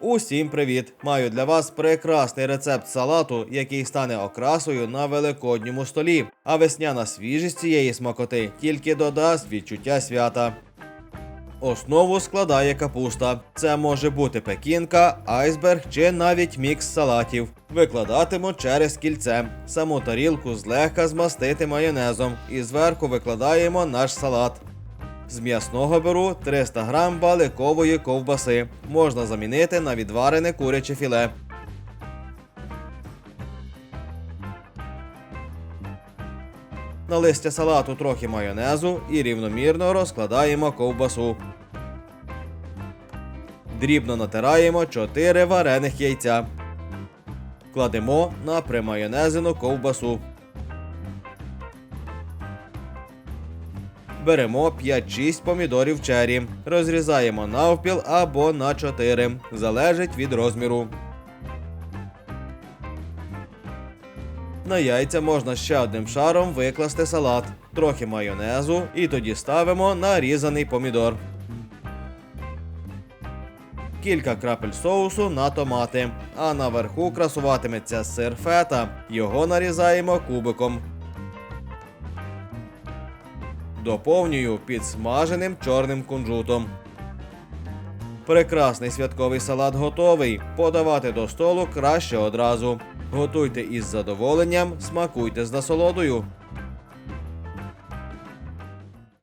Усім привіт! Маю для вас прекрасний рецепт салату, який стане окрасою на великодньому столі. А весняна свіжість цієї смакоти тільки додасть відчуття свята. Основу складає капуста. Це може бути пекінка, айсберг чи навіть мікс салатів. Викладатиму через кільце. Саму тарілку злегка змастити майонезом і зверху викладаємо наш салат. З м'ясного беру 300 грам баликової ковбаси. Можна замінити на відварене куряче філе. На листя салату трохи майонезу і рівномірно розкладаємо ковбасу. Дрібно натираємо 4 варених яйця. Кладемо на примайонезену ковбасу. Беремо 5-6 помідорів чері, розрізаємо навпіл або на 4, залежить від розміру. На яйця можна ще одним шаром викласти салат, трохи майонезу і тоді ставимо нарізаний помідор. Кілька крапель соусу на томати, а наверху красуватиметься сир фета. Його нарізаємо кубиком. Доповнюю підсмаженим чорним кунжутом. Прекрасний святковий салат готовий. Подавати до столу краще одразу. Готуйте із задоволенням, смакуйте з насолодою.